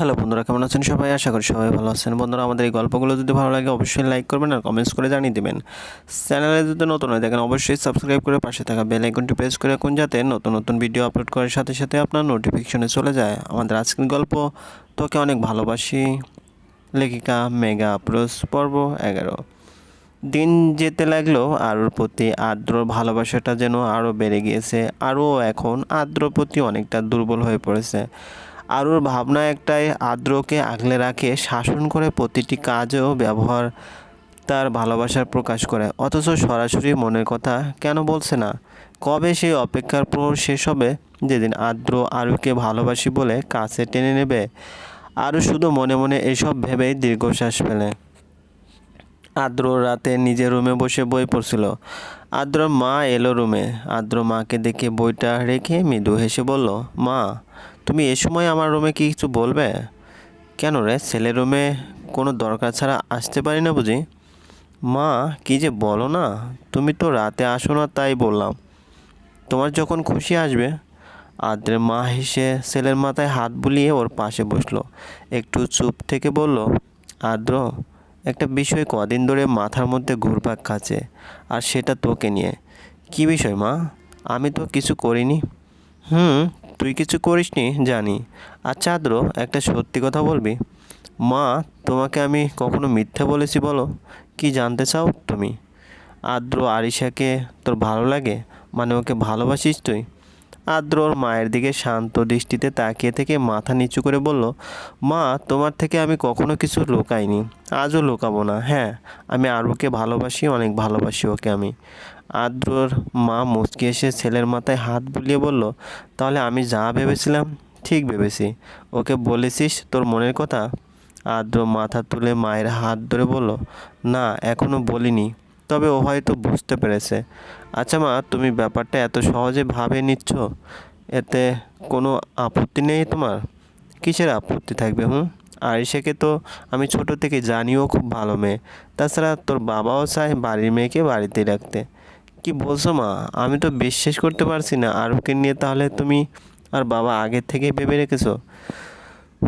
Hello বন্ধুরা, কেমন আছেন সবাই? আশা করি সবাই ভালো আছেন। বন্ধুরা, আমাদের এই গল্পগুলো যদি ভালো লাগে, অবশ্যই লাইক করবেন আর কমেন্টস করে জানিয়ে দেবেন। চ্যানেলে যদি নতুন হয়ে, দেখেন অবশ্যই সাবস্ক্রাইব করে পাশে থাকা বেল আইকনটি প্রেস করে রাখুন যাতে নতুন নতুন ভিডিও আপলোড করার সাথে সাথে আপনার নোটিফিকেশনে চলে যায়। আমাদের আজকের গল্প, তোকে অনেক ভালোবাসি। লেখিকা মেগা আপ্রোস পর্ব এগারো। দিন যেতে লাগল, আরুর প্রতি আর্দ্র ভালোবাসাটা যেন আরও বেড়ে গিয়েছে। আরও এখন আর্দ্র প্রতি অনেকটা দুর্বল হয়ে পড়েছে। আরুর ভাবনা একটাই, আদ্রকে আগলে রাখে, শাসন করে প্রতিটি কাজেও ব্যবহার তার ভালোবাসার প্রকাশ করে। অথচ সরাসরি মনের কথা কেন বলছে না? কবে সেই অপেক্ষার প্রহর শেষ হবে? যেদিন আদ্র আরুকে ভালোবাসি বলে কাছে টেনে নেবে আরও শুধু মনে মনে এসব ভেবেই দীর্ঘশ্বাস ফেলে। আদ্র রাতে নিজের রুমে বসে বই পড়ছিল। আদ্র মা এলো রুমে। আদ্র মাকে দেখে বইটা রেখে মৃদু হেসে বলল, মা তুমি এ সময় আমার রুমে কি কিছু বলবে? কেন রে? ছেলের রুমে কোনো দরকার ছাড়া আসতে পারি না বুঝি। মা, কি যে বলো না? তুমি তো রাতে আসো না, তাই বললাম। তোমার যখন খুশি আসবে। আদ্রের মা হেসে ছেলের মাথায় হাত বুলিয়ে ওর পাশে বসল। একটু চুপ থেকে বলল, আদ্র, একটা বিষয় কদিন ধরে মাথার মধ্যে ঘুরপাক খাচ্ছে, আর সেটা তোকে নিয়ে। কী বিষয় মা? আমি তো কিছু করিনি। হুম তুই কিছু করিসনি? জানি। আচ্ছা আদ্র একটা সত্যি কথা বলবি? মা, তোমাকে আমি কখনো মিথ্যে বলেছি বলো? কি জানতে চাও তুমি? আদ্র আরিশাকে, তোর ভালো লাগে? মানে ওকে ভালোবাসিস তুই? আদ্র ওর মায়ের দিকে শান্ত দৃষ্টিতে তাকিয়ে থেকে মাথা নিচু করে বলল, মা, তোমার থেকে আমি কখনো কিছু লুকাইনি। আজও লুকাবো না। হ্যাঁ আমি আরুকে ভালোবাসি, অনেক ভালোবাসি ওকে আমি। আদ্রর মা মুচকি এসে ছেলের মাথায় হাত বুলিয়ে বলল, তাহলে আমি যা ভেবেছিলাম, ঠিক ভেবেছি। ওকে বলেছিস তোর মনের কথা? আদ্র মাথা তুলে মায়ের হাত ধরে বলল, না এখনও বলিনি। তবে ও হয়তো বুঝতে পেরেছে। আচ্ছা মা, তুমি ব্যাপারটা এত সহজে ভাবে নিচ্ছ? এতে কোনো আপত্তি নেই তোমার? কিসের আপত্তি থাকবে, হুম? আরিশাকে তো আমি ছোট থেকে জানিও খুব ভালো মেয়ে। তাছাড়া তোর বাবাও চায় বাড়ির মেয়েকে বাড়িতেই রাখতে। কি বলছো মা? আমি তো বিশ্বাস করতে পারছি না। আরুকে নিয়ে তাহলে তুমি আর বাবা আগের থেকে ভেবে রেখেছো?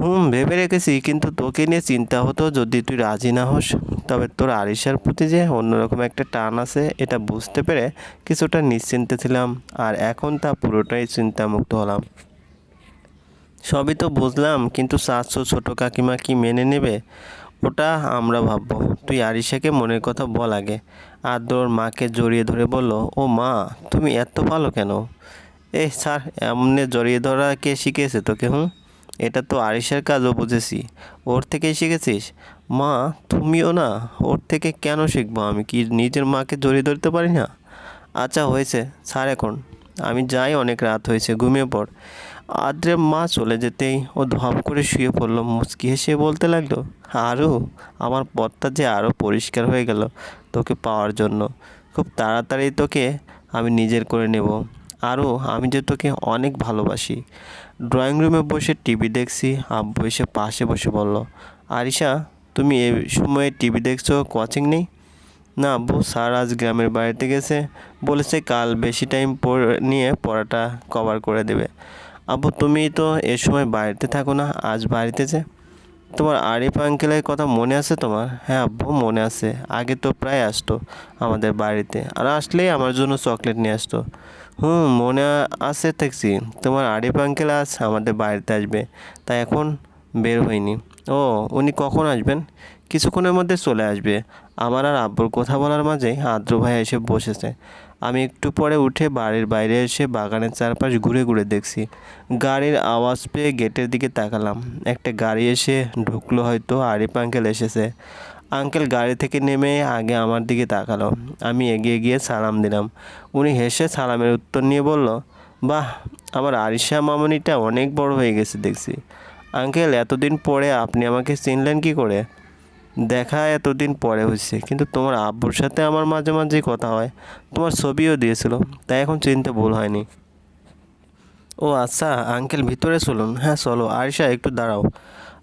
হুম, ভেবে রেখেছি, কিন্তু তোকে নিয়ে চিন্তা হতো যদি তুই রাজি না হোস। তবে তোর আরিশার প্রতি যে অন্যরকম একটা টান আছে, এটা বুঝতে পেরে কিছুটা নিশ্চিন্তে ছিলাম, আর এখন তা পুরোটাই চিন্তামুক্ত হলাম। সবই তো বুঝলাম, কিন্তু চাচ্ছ ছোট কাকিমা কি মেনে নেবে? ওটা আমরা ভাববো। তুই আরিশাকে মনের কথা বল আগে। আদ্রর মাকে জড়িয়ে ধরে বলল, ও মা, তুমি এত ভালো কেন? এ স্যার, এমনি জড়িয়ে ধরা কে শিখেছে তোকে, হুম? এটা তো আরিশার কাজও বুঝেছি। ওর থেকেই শিখেছিস? মা, তুমিও না। ওর থেকে কেন শিখব আমি? কি নিজের মাকে জড়িয়ে ধরতে পারি না? আচ্ছা হয়েছে। স্যার, এখন। আমি যাই, অনেক রাত হয়েছে। ঘুমিয়ে পড়। আদ্রে মা চলে যেতেই ও ধপ করে শুয়ে পড়ল। মুচকি হেসে বলতে লাগল আরও আমার পথটা যে আরও পরিষ্কার হয়ে গেল তোকে পাওয়ার জন্য। খুব তাড়াতাড়ি তোকে আমি নিজের করে নেব। আরও আমি যে তোকে অনেক ভালোবাসি। ড্রয়িং রুমে বসে টিভি দেখছি, আব্বু এসে পাশে বসে বলল, আরিশা, তুমি এই সময়ে টিভি দেখছ কোচিং নেই? না আব্বু, স্যার আজ গ্রামের বাড়িতে গেছে, বলেছে কাল বেশি টাইম নিয়ে পড়াটা কভার করে দেবে। আব্বু, তুমি তো এ সময় বাড়িতে থাকো না, আজ বাড়িতে যে। তোমার আরিফ আঙ্কেলের কথা মনে আছে তোমার? হ্যাঁ আব্বু, মনে আছে। আগে তো প্রায় আসতো আমাদের বাড়িতে, আর আসলেই আমার জন্য চকলেট নিয়ে আসতো। হুম, মনে আছে দেখছি। তোমার আরিফ আঙ্কেল আজ আমাদের বাড়িতে আসবে, তাই এখন বের হয়নি। ও, উনি কখন আসবেন? কিছুক্ষণের মধ্যে চলে আসবে। আমার আর আব্বুর কথা বলার মাঝে আদ্র ভাই এসে বসেছে। আমি একটু পরে উঠে বাড়ির বাইরে এসে বাগানের চারপাশ ঘুরে ঘুরে দেখছি। গাড়ির আওয়াজ পেয়ে গেটের দিকে তাকালাম। একটা গাড়ি এসে ঢুকলো হয়তো, আরিফ আঙ্কেল এসেছে। আঙ্কেল গাড়ি থেকে নেমে আগে আমার দিকে তাকালো। আমি এগিয়ে গিয়ে সালাম দিলাম। উনি হেসে সালামের উত্তর নিয়ে বলল, বাহ, আমার আরিশা মামনিটা অনেক বড় হয়ে গেছে দেখছি। আঙ্কেল, এতদিন পরে আপনি আমাকে চিনলেন কি করে? দেখা এতদিন পরে হচ্ছে কিন্তু তোমার আব্বুর সাথে আমার মাঝে মাঝেই কথা হয়। তোমার ছবিও দিয়েছিল, তাই এখন চিনতে ভুল হয়নি। ও আচ্ছা আঙ্কেল ভিতরে চলুন। হ্যাঁ চলো। আরিশা, একটু দাঁড়াও।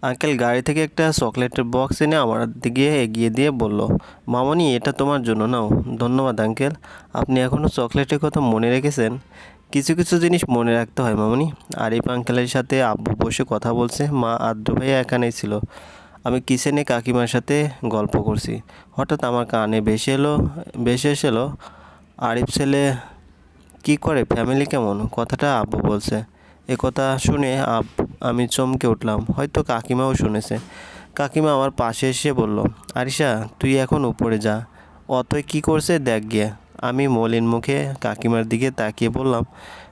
আঙ্কেল গাড়ি থেকে একটা চকলেটের বক্স এনে আমার দিকে এগিয়ে দিয়ে বলল, মামনি, এটা তোমার জন্য, নাও। ধন্যবাদ, আঙ্কেল। আপনি এখনও চকলেটের কথা মনে রেখেছেন? কিছু কিছু জিনিস মনে রাখতে হয়, মামনি। আরিফ আঙ্কেলের সাথে আব্বু বসে কথা বলছে, মা আদ্র ভাইয়া এখানেই ছিল। আমি কিচেনে কাকিমার সাথে গল্প করছি। হঠাৎ আমার কানে ভেসে এলো ভেসে এসেলো, আরিফ ছেলে, কি করে? ফ্যামিলি কেমন? কথাটা আব্বু বলছে। এ কথা শুনে আব, আমি চমকে উঠলাম। হয়তো কাকিমাও শুনেছে। কাকিমা আমার পাশে এসে বলল, আরিশা, তুই এখন উপরে যা। অতই কি করছে দেখ গিয়ে। আমি মলিন মুখে কাকিমার দিকে তাকিয়ে বললাম,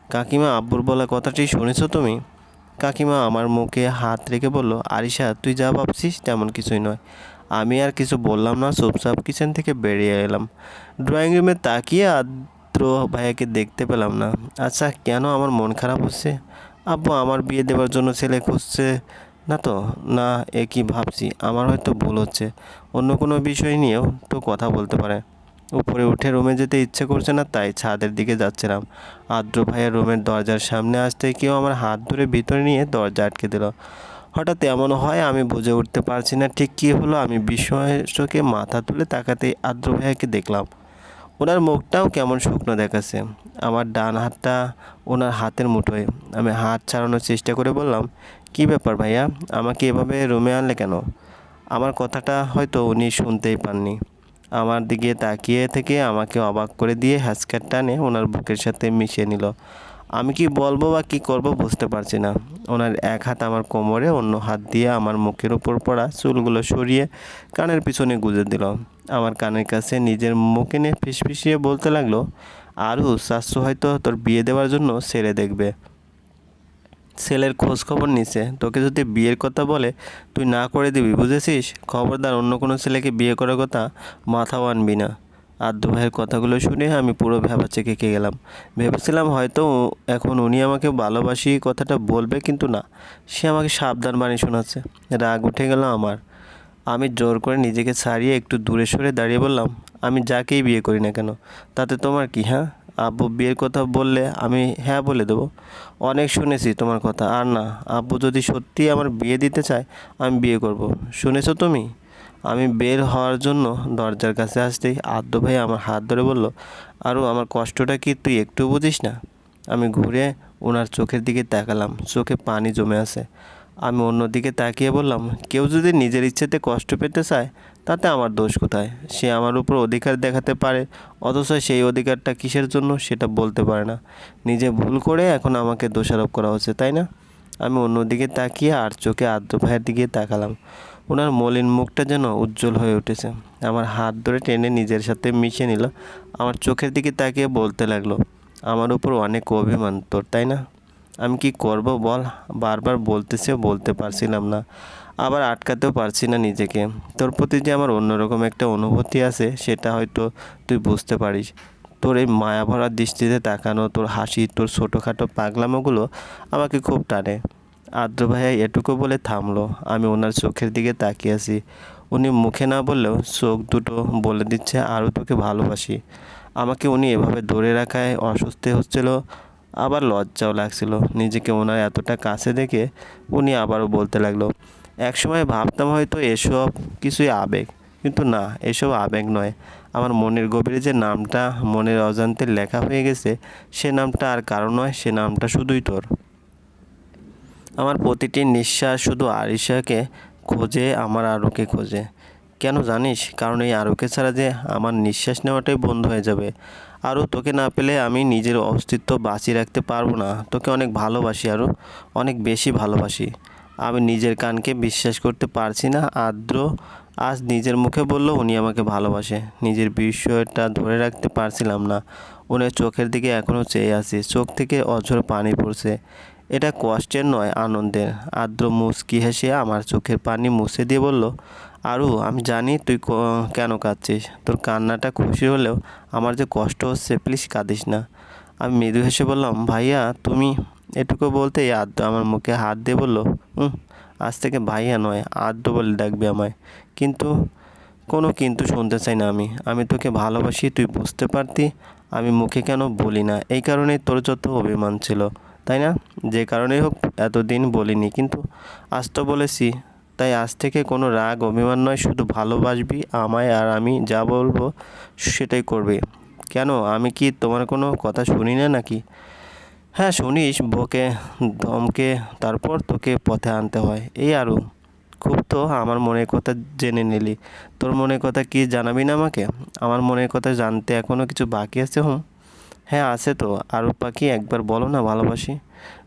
কাকিমা, আব্বুর বলা কথাটি শুনেছ তুমি? কাকিমা আমার মুখে হাত রেখে বলল, আরিশা, তুই যা ভাবছিস তেমন কিছুই নয়। আমি আর কিছু বললাম না, চুপচাপ কিচেন থেকে বেরিয়ে এলাম। ড্রয়িং রুমে তাকিয়ে আদ্র ভাইয়াকে দেখতে পেলাম না। আচ্ছা কেন আমার মন খারাপ হচ্ছে? আব্বু, আমার বিয়ে দেওয়ার জন্য ছেলে খুঁজছে না তো? না, এ কি ভাবছি, আমার হয়তো ভুল হচ্ছে। অন্য কোনো বিষয় নিয়েও তো কথা বলতে পারে। উপরে উঠে রুমে যেতে ইচ্ছে করছে না, তাই ছাদের দিকে যাচ্ছিলাম। আদ্র ভাইয়ের রুমের দরজার সামনে আসতে কেউ আমার হাত ধরে ভিতরে নিয়ে দরজা আটকে দিল। হঠাৎ এমন হয় আমি বুঝে উঠতে পারছি না ঠিক কী হলো, আমি বিস্ময়কে মাথা তুলে তাকাতেই আদ্র ভাইয়াকে দেখলাম। ওনার মুখটাও কেমন শুকনো দেখাচ্ছে। আমার ডান হাতটা ওনার হাতের মুঠোয়। আমি হাত ছাড়ানোর চেষ্টা করে বললাম, কি ব্যাপার ভাইয়া, আমাকে এভাবে রুমে আনলে কেন? আমার কথাটা হয়তো উনি শুনতেই পাননি। আমার দিকে তাকিয়ে থেকে আমাকে অবাক করে দিয়ে হ্যাসকার টানে ওনার বুকের সাথে মিশিয়ে নিল। আমি কি বলব বা কি করব বুঝতে পারছি না। ওনার এক হাত আমার কোমরে, অন্য হাত দিয়ে আমার মুখের উপর পড়া চুলগুলো সরিয়ে কানের পিছনে গুজে দিল। আমার কানের কাছে নিজের মুখে নিয়ে ফিসফিসিয়ে বলতে লাগল আরও শাশু হয়তো তোর বিয়ে দেওয়ার জন্য ছেড়ে দেখবে। ছেলের খোঁজ খবর নিছে। তোকে যদি বিয়ের কথা বলে, তুই না করে দিবি, বুঝেছিস? খবরদার অন্য কোনো ছেলেকে বিয়ে করার কথা মাথাও আনবি না। আদ্য ভাইয়ের কথাগুলো শুনে আমি পুরো ভেবাচে কেঁকে গেলাম। ভেবেছিলাম হয়তো এখন উনি আমাকে ভালোবাসি, কথাটা বলবে কিন্তু না। সে আমাকে সাবধান বাণী শোনাচ্ছে। রাগ উঠে গেল আমার। আমি জোর করে নিজেকে ছাড়িয়ে একটু দূরে সরে দাঁড়িয়ে বললাম, আমি যাকেই বিয়ে করি না কেন, তাতে তোমার কি হ্যাঁ? আব্বু বিয়ের কথা বললে আমি হ্যাঁ বলে দেবো। অনেক শুনেছি তোমার কথা। আর না, আব্বু যদি সত্যি আমার বিয়ে দিতে চায়, আমি বিয়ে করব। শুনেছো তুমি? আমি বের হওয়ার জন্য দরজার কাছে আসতেই আদ্য ভাই আমার হাত ধরে বলল আরও আমার কষ্টটা কি তুই একটু বুঝিস না? আমি ঘুরে ওনার চোখের দিকে তাকালাম। চোখে পানি জমে আছে। আমি অন্যদিকে তাকিয়ে বললাম, কেউ যদি নিজের ইচ্ছেতে কষ্ট পেতে চায়, তাতে আমার দোষ কোথায়? সে আমার উপর অধিকার দেখাতে পারে, অথচ সেই অধিকারটা কিসের জন্য সেটা বলতে পারে না। নিজে ভুল করে এখন আমাকে দোষারোপ করা হচ্ছে, তাই না? আমি অন্যদিকে তাকিয়ে আর চোখে আদ্র ভাইয়ের দিকে তাকালাম। ওনার মলিন মুখটা যেন উজ্জ্বল হয়ে উঠেছে। আমার হাত ধরে টেনে নিজের সাথে মিশে নিল। আমার চোখের দিকে তাকিয়ে বলতে লাগল, আমার উপর অনেক অভিমান তোর, তাই না? আমি কি করব বল? বারবার বলতেছে, বলতে পারছিলাম না। আবার আটকাতেও পারছি না নিজেকে। তোর প্রতি যে আমার অন্যরকম একটা অনুভূতি আছে, সেটা হয়তো তুই বুঝতে পারিস। তোর এই মায়া ভরা দৃষ্টিতে তাকানো, তোর হাসি, তোর ছোটোখাটো পাগলামোগুলো আমাকে খুব টানে। আদ্র ভাইয়া এটুকু বলে থামলো। আমি ওনার চোখের দিকে তাকিয়ে আছি। উনি মুখে না বললেও চোখ দুটো বলে দিচ্ছে, আরও তোকে ভালোবাসি। আমাকে উনি এভাবে ধরে রাখায় অস্বস্তি হচ্ছিল। আবার লজ্জাও লাগছিল। নিজেকে ওনার এতটা কাছে দেখে উনি আবারও বলতে লাগল একসময় ভাবতাম হয়তো এসব কিছুই আবেগ, কিন্তু না, এসব আবেগ নয়। আমার মনের গভীরে যে নামটা, মনের অজান্তে লেখা হয়ে গেছে, সে নামটা আর কারও নয়, সে নামটা শুধুই তোর। আমার প্রতিটি নিঃশ্বাস শুধু আরিশাকে খোঁজে, আমার আরোকে খোঁজে। কেন জানিস? কারণ এই আরুকে ছাড়া যে আমার নিঃশ্বাস নেওয়াটাই বন্ধ হয়ে যাবে। আরও তোকে না পেলে আমি নিজের অস্তিত্ব বাঁচিয়ে রাখতে পারব না। তোকে অনেক ভালোবাসি আরও অনেক বেশি ভালোবাসি। আমি নিজের কানকে বিশ্বাস করতে পারছি না আদ্র আজ নিজের মুখে বলল, উনি আমাকে ভালোবাসে। নিজের বিষয়টা ধরে রাখতে পারছিলাম না। উনি চোখের দিকে এখনও চেয়ে আছি। চোখ থেকে অঝর পানি পড়ছে। এটা কষ্টের নয়, আনন্দের। আদ্র মুচকি হেসে আমার চোখের পানি মুছে দিয়ে বলল আরু, আমি জানি তুই কেন কাঁদছিস? তোর কান্নাটা খুশি হলেও আমার যে কষ্ট হচ্ছে প্লিজ কাঁদিস না। আমি মৃদু হেসে বললাম, ভাইয়া, তুমি এটুকু বলতে আদ্য আমার মুখে হাত দিয়ে বলল হুম আজ থেকে ভাইয়া নয় আদ্র বলে ডাকবে আমায়। কিন্তু কোনো কিন্তু শুনতে চাই না আমি। আমি তোকে ভালোবাসি, তুই বুঝতে পারতি, আমি মুখে কেন বলি না? এই কারণেই তোর যত অভিমান ছিল, তাই না? যে কারণেই হোক, এতদিন বলিনি, কিন্তু আজ তো বলেছি। তাই আজ থেকে কোনো রাগ অভিমান নয়, শুধু ভালোবাসবি আমায় আর আমি যা বলব সেটাই করবে। কেন? আমি কি তোমার কোনো কথা শুনি না নাকি? হ্যাঁ শুনিস বকে দমকে, তারপর তোকে পথে আনতে হয়। এই আরও খুব তো আমার মনের কথা জেনে নিলি। তোর মনের কথা কি জানাবি না আমাকে? আমার মনের কথা জানতে এখনও কিছু বাকি আছে, হুম? হ্যাঁ আছে তো। আরও পাখি, একবার বলো না ভালোবাসি।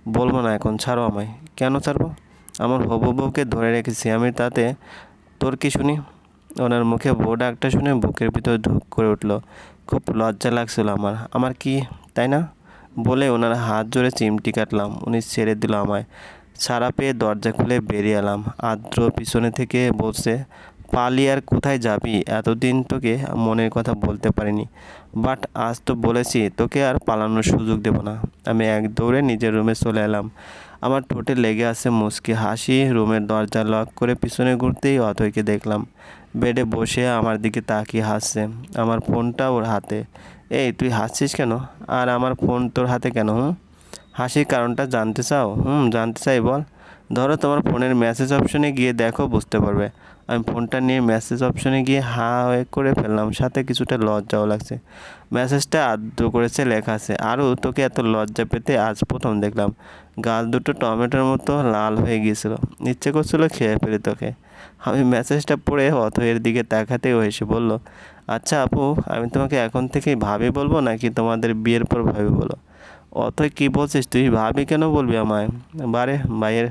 বলব না এখন, ছাড়ো আমায়। কেন ছাড়বো? আমার হবু বউকে ধরে রেখেছি। আমি তাতে, তোর কি শুনি? ওনার মুখে বউ ডাকটা শুনে বুকের ভিতর ধুক করে উঠল। খুব লজ্জা লাগছিল আমার। আমার কি, তাই না? বলে ওনার হাত জোরে চিমটি কাটলাম। উনি ছেড়ে দিল আমায়। সারা পেয়ে দরজা খুলে বেরিয়ে এলাম। আদ্র পিছনে থেকে বলছে, পালি আর কোথায় যাবি? এতদিন তোকে মনের কথা বলতে পারিনি। বাট আজ তো বলেছি, তোকে আর পালানোর সুযোগ দেব না। আমি এক দৌড়ে নিজের রুমে চলে এলাম। আমার ঠোঁটে লেগে আছে মুচকি হাসি। রুমের দরজা লক করে পিছনে ঘুরতেই অথয়কে দেখলাম, বেডে বসে আমার দিকে তাকিয়ে হাসছে। আমার ফোনটা ওর হাতে। এই, তুই হাসছিস কেন? আর আমার ফোন তোর হাতে কেন, হুম? হাসির কারণটা জানতে চাও? হুম, জানতে চাই, বল। ধরো তোমার ফোনের মেসেজ অপশনে গিয়ে দেখো, বুঝতে পারবে। আমি ফোনটা নিয়ে মেসেজ অপশনে গিয়ে হা হয়ে করে ফেললাম, সাথে কিছুটা লজ্জাও লাগছে। মেসেজটা আদ্র করেছে, লেখা আছে আরও তোকে এত লজ্জা পেতে আজ প্রথম দেখলাম। গাল দুটো টমেটোর মতো লাল হয়ে গিয়েছিল। ইচ্ছে করছিল খেয়ে ফেলি তোকে। আমি মেসেজটা পড়ে অথয়ের দিকে তাকাতেও এসে বলল আচ্ছা আপু, আমি তোমাকে এখন থেকেই ভাবি বলব নাকি তোমাদের বিয়ের পর ভাবি বলো? অথয়, কী বলছিস? তুই ভাবি কেন বলবি আমায়? বারে, ভাইয়ের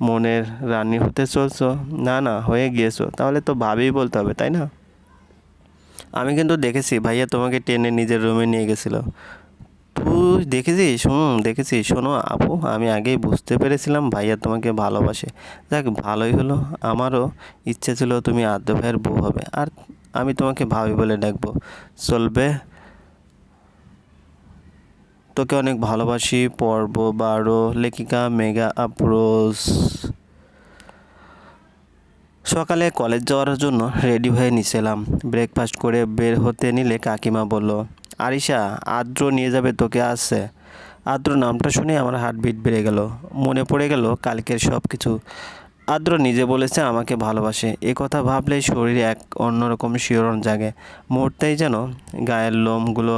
মনের রানী হতে চলছো? না না, হয়ে গিয়েছো। তাহলে তো ভাবেই বলতে হবে, তাই না? আমি কিন্তু দেখেছি, ভাইয়া তোমাকে টেনে নিজের রুমে নিয়ে গেছিল। তুই দেখেছিস? হুম, দেখেছি। শোনো আপু, আমি আগেই বুঝতে পেরেছিলাম ভাইয়া তোমাকে ভালোবাসে। যাক, ভালোই হলো। আমারও ইচ্ছে ছিল তুমি আদ্য ভাইয়ের বউ হবে। আর আমি তোমাকে ভাবি বলে ডাকবো। চলবে? তোকে অনেক ভালোবাসি, পর্ব, বারো, লেখিকা, মেগা আপ্রোস। সকালে কলেজ যাওয়ার জন্য রেডি হয়ে নিছিলাম। ব্রেকফাস্ট করে বের হতে নিলে কাকিমা বলল, আরিশা, আদ্র নিয়ে যাবে তোকে আসছে। আদ্র নামটা শুনে আমার হার্টবিট বেড়ে গেল। মনে পড়ে গেল কালকের সব কিছু আদ্র নিজে বলেছে আমাকে ভালোবাসে। এ কথা ভাবলেই শরীরে এক অন্যরকম শিহরণ জাগে। মুহূর্তেই যেন গায়ের লোমগুলো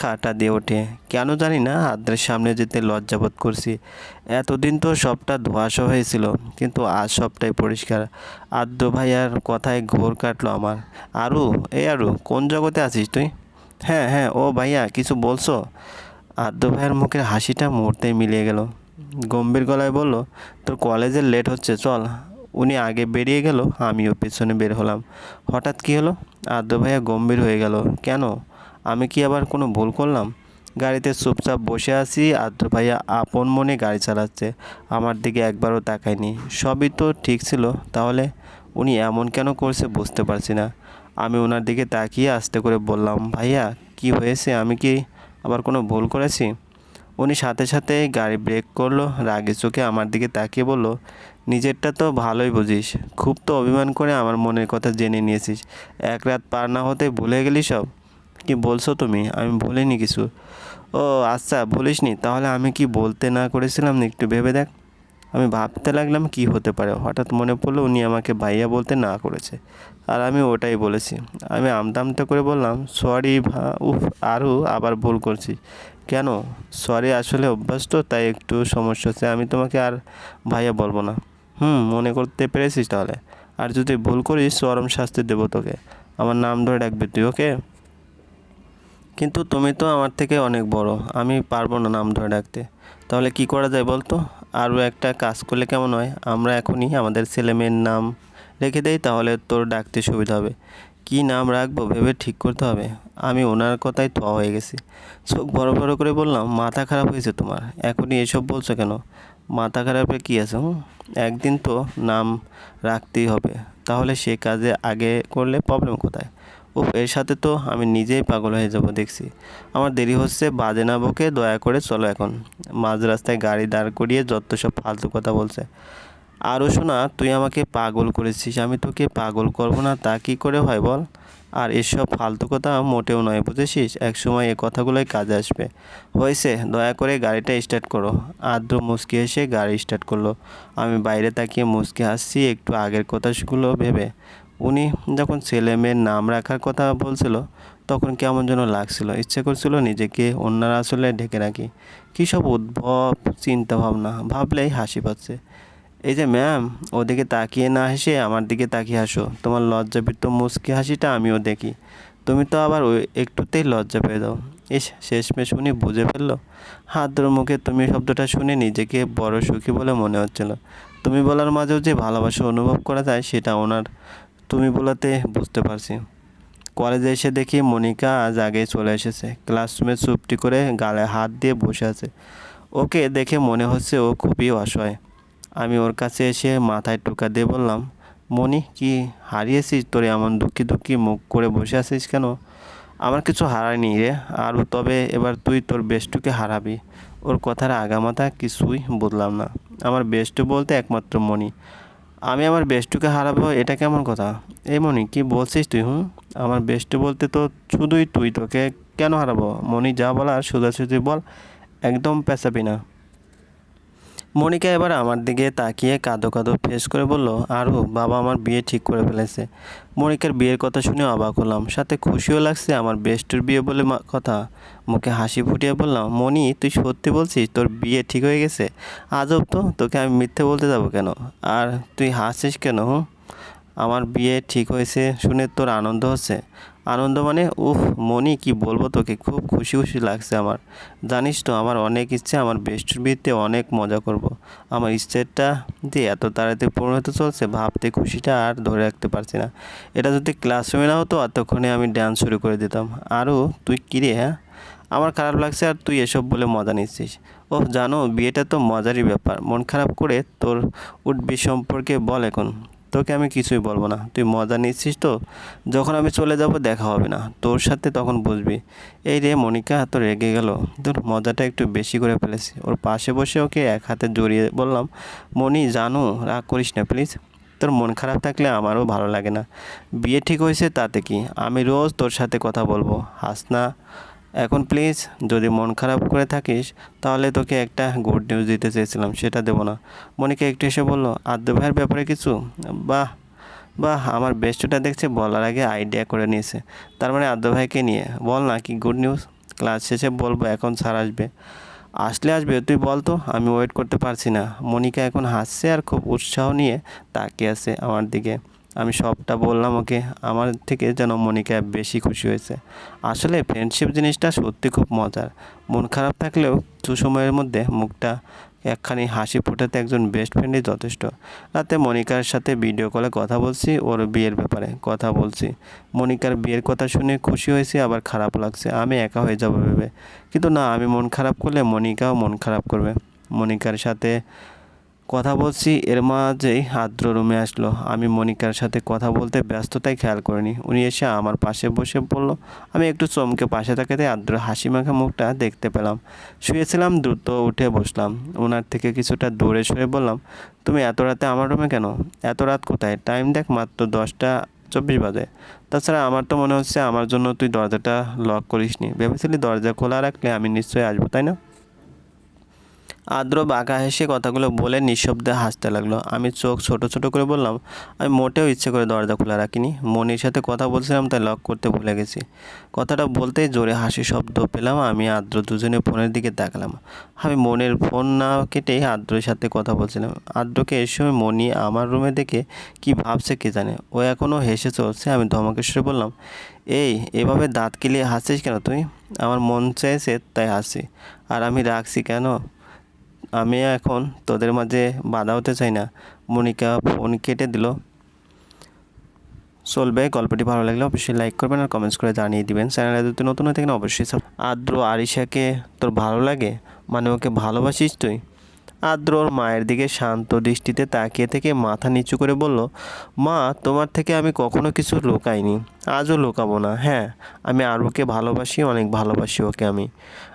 কাটা দিয়ে ওঠে। কেন জানি না আদ্রের সামনে যেতে লজ্জাবোধ করছি। এতদিন তো সবটা ধোঁয়াশা হয়েছিল, কিন্তু আজ সবটাই পরিষ্কার। আদ্র ভাইয়ার কথায় ঘোর কাটলো আমার। আরু, এই আরু, কোন জগতে আছিস তুই? হ্যাঁ হ্যাঁ ও ভাইয়া, কিছু বলছো? আদ্য ভাইয়ের মুখের হাসিটা মুহূর্তেই মিলিয়ে গেল। গম্ভীর গলায় বলল, তোর কলেজের লেট হচ্ছে, চল। উনি আগে বেরিয়ে গেল, আমিও পেছনে বের হলাম। হঠাৎ কী হলো? আদ্য ভাইয়া গম্ভীর হয়ে গেল। কেন? আমি কি আবার কোনো ভুল করলাম? গাড়িতে চুপচাপ বসে আছি, আদ্র ভাইয়া আপন মনে গাড়ি চালাচ্ছে। আমার দিকে একবারও তাকায়নি। সবই তো ঠিক ছিল, তাহলে উনি এমন কেন করছে বুঝতে পারছি না। আমি ওনার দিকে তাকিয়ে আস্তে করে বললাম, ভাইয়া, কি হয়েছে? আমি কি আবার কোনো ভুল করেছি? উনি সাথে সাথে গাড়ি ব্রেক করল, রাগে চোখে আমার দিকে তাকিয়ে বলল, নিজেরটা তো ভালোই বুঝিস। খুব তো অভিমান করে আমার মনের কথা জেনে নিয়েছিস। এক রাত পার না হতে ভুলে গেলি সব? কি বলছো তুমি? আমি ভুলিনি কিছু। ও আচ্ছা বলিসনি। তাহলে আমি কি বলতে না করেছিলাম একটু ভেবে দেখ। আমি ভাবতে লাগলাম কি হতে পারে। হঠাৎ মনে পড়ল উনি আমাকে ভাইয়া বলতে না করেছে। আর আমি ওটাই বলেছি। আমি আমতা করে বললাম, সরি ভা, উফ আরও আবার ভুল করছি। কেন? সরি আসলে অভ্যাস তো তাই একটু সমস্যা হচ্ছে। আমি তোমাকে আর ভাইয়া বলব না। হুম, মনে করতে পেরেছিস তাহলে। আর যদি ভুল করিস, চরম শাস্তি দেবো তোকে। আমার নাম ধরে ডাকবি তুই, ওকে? কিন্তু তুমি তো আমার থেকে অনেক বড়। আমি পারব না নাম ধরে ডাকতে। তাহলে কি করা যায় বলতো? আরও একটা কাজ করলে কেমন হয়? আমরা এখনই আমাদের ছেলে মেয়ের নাম রেখে দেই, তাহলে তোর ডাকতে সুবিধা হবে। কি নাম রাখব ভেবে ঠিক করতে হবে। আমি ওনার কথাই তো হয়ে গেছি। চোখ বড় বড় করে বললাম, মাথা খারাপ হয়েছে তোমার। এখনই এসব বলছো কেন? মাথা খারাপে কী আছে একদিন তো নাম রাখতেই হবে। তাহলে সে কাজে আগে করলে প্রবলেম কোথায়? ও এর সাথে তো আমি নিজেই পাগল হয়ে যাব, দেখছি। আমার দেরি হচ্ছে, বাজে না বকে, দয়া করে চলো এখন। মাঝ রাস্তায় গাড়ি দাঁড় করিয়ে যত সব ফালতু কথা বলছে। আরও শোনা, তুই আমাকে পাগল করেছিস, আমি তোকে পাগল করব না, তা কী করে হয় বল? আর এসব ফালতু কথা মোটেও নয়, বুঝেছিস? একসময় এ কথাগুলোই কাজে আসবে। হয়েছে, দয়া করে গাড়িটা স্টার্ট করো। আদ্র মুসকি এসে গাড়ি স্টার্ট করল। আমি বাইরে তাকিয়ে মুসকি হাসছি, একটু আগের কথাগুলো ভেবে। উনি যখন ছেলে মেয়ের নাম রাখার কথা বলছিল, তখন কেমন যেন লাগছিল। ইচ্ছে করছিল নিজেকে অন্যরা আসলে ঢেকে রাখি। কী সব উদ্ভব চিন্তা ভাবনা ভাবলেই হাসি পাচ্ছে। এই যে ম্যাম, ওদিকে তাকিয়ে না হেসে আমার দিকে তাকিয়ে হাসো তোমার লজ্জাবৃত মুচকি হাসিটা আমিও দেখি। তুমি তো আবার ওই একটুতেই লজ্জা পেয়ে দাও। ইস, শেষমেশ উনি বুঝে ফেলল, হাতর মুখে তুমি শব্দটা শুনে নিজেকে বড় সুখী বলে মনে হচ্ছিল। তুমি বলার মাঝেও যে ভালোবাসা অনুভব করা যায় সেটা ওনার। তুমি বলাতে বুঝতে পারছি। কলেজে এসে দেখি মনিকা আজ আগেই চলে এসেছে। ক্লাসরুমে চুপটি করে গালে হাত দিয়ে বসে আছে। ওকে দেখে মনে হচ্ছে ও খুবই অসহায়। আমি ওর কাছে এসে মাথায় টোকা দিয়ে বললাম, মনি, কি হারিয়েছিস তোর এমন দুঃখী দুঃখী মুখ করে বসে আছিস কেন? আমার কিছু হারায়নি রে। আর তবে এবার তুই তোর বেস্টুকে হারাবি। ওর কথার আগামাথা কিছুই বুঝলাম না। আমার বেস্টু বলতে একমাত্র মনি। আমি আমার বেস্টুকে হারাবো, এটা কেমন কথা? এই মনি কি বলছিস তুই, হুম? আমার বেস্টু বলতে তো শুধুই তুই তোকে কেন হারাবো? মনি যা বলার, সোজাসুজি বল, একদম পেঁচাবি না। মনিকা এবার আমার দিকে তাকিয়ে কাঁদো কাঁদো ফেস করে বলল আরও বাবা আমার বিয়ে ঠিক করে ফেলেছে। মনিকার বিয়ের কথা শুনে অবাক হলাম। সাথে খুশিও লাগছে আমার বেস্টের বিয়ে বলে কথা। মুখে হাসি ফুটিয়ে বললাম, মনি, তুই সত্যি বলছিস তোর বিয়ে ঠিক হয়ে গেছে? আজব তো, তোকে আমি মিথ্যে বলতে যাব কেন? আর তুই হাসিস কেন? আমার বিয়ে ঠিক হয়েছে শুনে তোর আনন্দ হচ্ছে। আনন্দ মানে উফ, মনি, কি বলব তোকে? খুব খুশি খুশি লাগছে আমার। জানিস তো, আমার অনেক ইচ্ছে, আমার বিয়েতে অনেক মজা করব। আমার ইচ্ছেটা যে এত তাড়াতাড়ি পূর্ণ হতে চলছে, ভাবতে খুশিটা আর ধরে রাখতে পারছি না। এটা যদি ক্লাসরুমে না হতো, এতক্ষণে আমি ডান্স শুরু করে দিতাম। আরও তুই কিরে হ্যাঁ? আমার খারাপ লাগছে আর তুই এসব বলে মজা নিচ্ছিস। ও জানো, বিয়েটা তো মজারই ব্যাপার। মন খারাপ করে তোর উঠবি সম্পর্কে বল এখন। তোকে আমি কিছুই বলব না। তুই মজা নিচ্ছিস তো? যখন আমি চলে যাব দেখা হবে না। তোর সাথে তখন বুঝবি এই রে মনিকা তো রেগে গেল। তোর মজাটা একটু বেশি করে ফেলেছি। ওর পাশে বসে ওকে এক হাতে জড়িয়ে বললাম, মনি, জানো, রাগ করিস না প্লিজ তোর মন খারাপ থাকলে আমারও ভালো লাগে না। বিয়ে ঠিক হয়েছে তাতে কি? আমি রোজ তোর সাথে কথা বলব। হাস না এখন প্লিজ যদি মন খারাপ করে থাকিস, তাহলে তোকে একটা গুড নিউজ দিতে চেয়েছিলাম, সেটা দেবো না। মনিকা একটু এসে বলল, আদ্য ভাইয়ের ব্যাপারে কিছু? বাহ বাহ, আমার বেস্টটা দেখছে, বলার আগে আইডিয়া করে নিয়েছে। তার মানে আদ্য ভাইকে নিয়ে। বল না, কি গুড নিউজ ক্লাস শেষে বলব, এখন স্যার আসবে। আসলে আসবে, তুই বল তো, আমি ওয়েট করতে পারছি না। মনিকা এখন হাসছে আর খুব উৎসাহ নিয়ে তাকিয়ে আছে আমার দিকে। আমি সবটা বললাম, ওকে। আমার থেকে যেন মনিকা বেশি খুশি হয়েছে। আসলে ফ্রেন্ডশিপ জিনিসটা সত্যি খুব মজার। মন খারাপ থাকলেও কিছু সময়ের মধ্যে মুখটা একখানি হাসি ফোটাতে একজন বেস্ট ফ্রেন্ডই যথেষ্ট। রাতে মনিকার সাথে ভিডিও কলে কথা বলছি, ওর বিয়ের ব্যাপারে কথা বলছি। মনিকার বিয়ের কথা শুনে খুশি হয়েছে, আবার খারাপ লাগছে। আমি একা হয়ে যাব ভেবে। কিন্তু না, আমি মন খারাপ করলে মনিকাও মন খারাপ করবে। মনিকার সাথে কথা বলছি, এর মাঝেই আদ্র রুমে আসলো। আমি মনিকার সাথে কথা বলতে ব্যস্ততাই খেয়াল করিনি। উনি এসে আমার পাশে বসে পড়ল আমি একটু চমকে পাশে থাকাতে আদ্র হাসি মাখা মুখটা দেখতে পেলাম। শুয়েছিলাম, দ্রুত উঠে বসলাম। ওনার থেকে কিছুটা দূরে সরে বললাম, তুমি এত রাতে আমার রুমে কেন? এত রাত কোথায়? টাইম দেখ মাত্র দশটা চব্বিশ বাজে। তাছাড়া আমার তো মনে হচ্ছে আমার জন্য তুই দরজাটা লক করিসনি। ভেবেছিলি দরজা খোলা রাখলে আমি নিশ্চয়ই আসব, তাই না? আদ্র বাঁকা হেসে কথাগুলো বলে নিঃশব্দে হাসতে লাগল। আমি চোখ ছোট ছোট করে বললাম, আমি মোটেও ইচ্ছে করে দরজা খোলা রাখিনি। মনির সাথে কথা বলছিলাম, তাই লক করতে ভুলে গেছি। কথাটা বলতেই জোরে হাসি শব্দ পেলাম, আমি আদ্র দুজনে ফোনের দিকে তাকালাম। আমি মনের ফোন না কেটে আদ্রের সাথে কথা বলছিলাম। আদ্রকে এর সময় মনি আমার রুমে দেখে কি ভাবছে কে জানে। ও এখনও হেসে চলছে, আমি ধমকেশ্বরে বললাম, এই, এভাবে দাঁত কিলিয়ে হাসছিস কেন তুই? আমার মন চাইছে তাই হাসি আর আমি রাখছি কেন? আমি এখন তোদের মাঝে বাধা হতে চাই না। মনিকা ফোন কেটে দিল। চলবে, গল্পটি ভালো লাগলে অবশ্যই লাইক করবেন আর কমেন্টস করে জানিয়ে দিবেন। চ্যানেলে যদি নতুন হয়ে থাকেন, অবশ্যই আদ্র আরিশাকে তোর ভালো লাগে? মানে ওকে ভালোবাসিস তুই? আদ্র ওর মায়ের দিকে শান্ত দৃষ্টিতে তাকিয়ে থেকে মাথা নিচু করে বলল, মা, তোমার থেকে আমি কখনো কিছু লুকাইনি। আজও লুকাবো না। হ্যাঁ আমি আরুকে ভালোবাসি, অনেক ভালোবাসি ওকে আমি।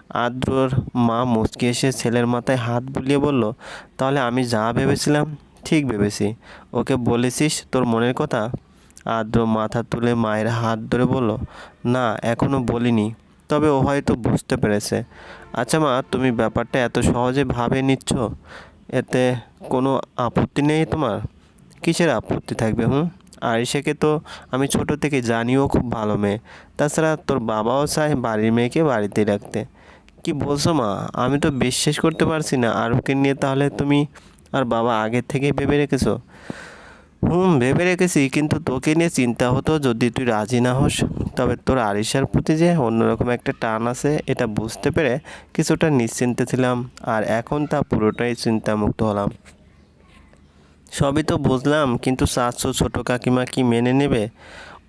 আদ্রর মা মুচকি এসে ছেলের মাথায় হাত বুলিয়ে বলল, তাহলে আমি যা ভেবেছিলাম, ঠিক ভেবেছি। ওকে বলেছিস তোর মনের কথা? আদ্র মাথা তুলে মায়ের হাত ধরে বলল, না এখনও বলিনি। তবে ও হয়তো বুঝতে পেরেছে। আচ্ছা মা, তুমি ব্যাপারটা এত সহজে ভাবে নিচ্ছ? এতে কোনো আপত্তি নেই তোমার? কিসের আপত্তি থাকবে, হুম? আরিশাকে তো আমি ছোট থেকে জানিও খুব ভালো মেয়ে। তাছাড়া তোর বাবাও চায় বাড়ির মেয়েকে বাড়িতেই রাখতে। কি বলছো মা? আমি তো বিশ্বাস করতে পারছি না আরবকে নিয়ে, তাহলে তুমি আর বাবা আগের থেকেই ভেবে রেখেছো? হুম, ভেবে রেখেছি, কিন্তু তোকে নিয়ে চিন্তা হতো যদি তুই রাজি না হোস। তবে তোর আরিশার প্রতি যে অন্যরকম একটা টান আছে, এটা বুঝতে পেরে কিছুটা নিশ্চিন্তে ছিলাম, আর এখন তা পুরোটাই চিন্তামুক্ত হলাম। সবই তো বুঝলাম, কিন্তু চাচু ছোটো কাকিমা কি মেনে নেবে?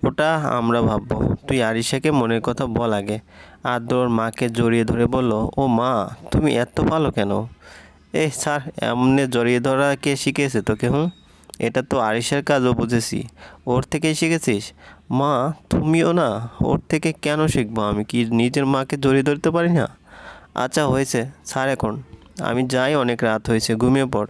ওটা আমরা ভাববো। তুই আরিশাকে মনের কথা বল আগে। আদ্র ওর মাকে জড়িয়ে ধরে বলল, ও মা, তুমি এত ভালো কেন? এ স্যার, এমনি জড়িয়ে ধরা কে শিখিয়েছে তোকে, হুম? এটা তো আরিশার কাজও বুঝেছি। ওর থেকেই শিখেছিস? মা, তুমিও না? ওর থেকে কেন শিখব আমি? কি নিজের মাকে জড়িয়ে ধরতে পারি না? আচ্ছা হয়েছে। ছাড় এখন। আমি যাই, অনেক রাত হয়েছে। ঘুমিয়ে পড়।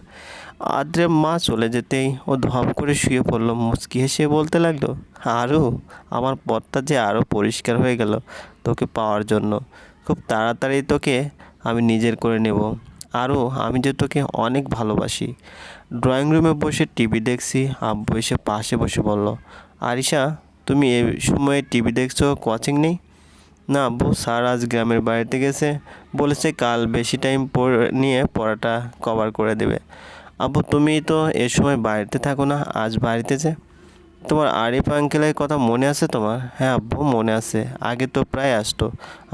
আদ্রের মা চলে যেতেই ও ধপ করে শুয়ে পড়ল। মুচকি হেসে বলতে লাগল আরও আমার পথটা যে আরও পরিষ্কার হয়ে গেল তোকে পাওয়ার জন্য। খুব তাড়াতাড়ি তোকে আমি নিজের করে নেব। আরও আমি যে তোকে অনেক ভালোবাসি। ড্রয়িং রুমে বসে টিভি দেখছি, আব্বু এসে পাশে বসে বলল, আরিশা, তুমি এ সময় টিভি দেখছ, কোচিং নেই? না আব্বু, স্যার আজ গ্রামের বাড়িতে গেছে, বলেছে কাল বেশি টাইম নিয়ে পড়াটা কভার করে দেবে। আব্বু, তুমি তো এ সময় বাড়িতে থাকো না, আজ বাড়িতে যে। তোমার আরিফ আঙ্কেলের কথা মনে আছে তোমার? হ্যাঁ আব্বু, মনে আছে, আগে তো প্রায় আসতো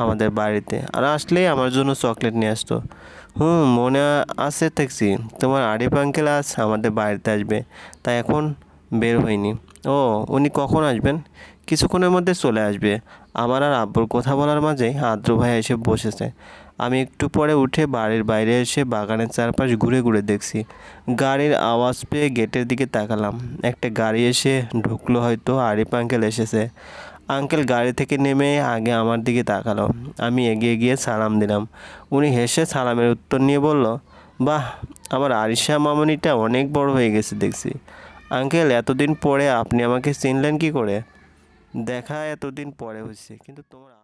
আমাদের বাড়িতে, আর আসলেই আমার জন্য চকলেট নিয়ে আসতো। হুম, মনে আছে দেখছি। তোমার আরিফ আঙ্কেল আজ আমাদের বাড়িতে আসবে। তাই এখন বের হয়নি। ও, উনি কখন আসবেন? কিছুক্ষণের মধ্যে চলে আসবে। আমার আর আব্বুর কথা বলার মাঝে আদ্র ভাই এসে বসেছে। আমি একটু পরে উঠে বাড়ির বাইরে এসে বাগানের চারপাশ ঘুরে ঘুরে দেখছি। গাড়ির আওয়াজ পেয়ে গেটের দিকে তাকালাম। একটা গাড়ি এসে ঢুকলো হয়তো আরিফ আঙ্কেল এসেছে। আঙ্কেল গাড়ি থেকে নেমে আগে আমার দিকে তাকালো। আমি এগিয়ে গিয়ে সালাম দিলাম। উনি হেসে সালামের উত্তর নিয়ে বলল, বাহ, আমার আরিশা মামনিটা অনেক বড় হয়ে গেছে দেখছি। আঙ্কেল, এতদিন পরে আপনি আমাকে চিনলেন কি করে? দেখা এতদিন পরে হয়েছে, কিন্তু তোমার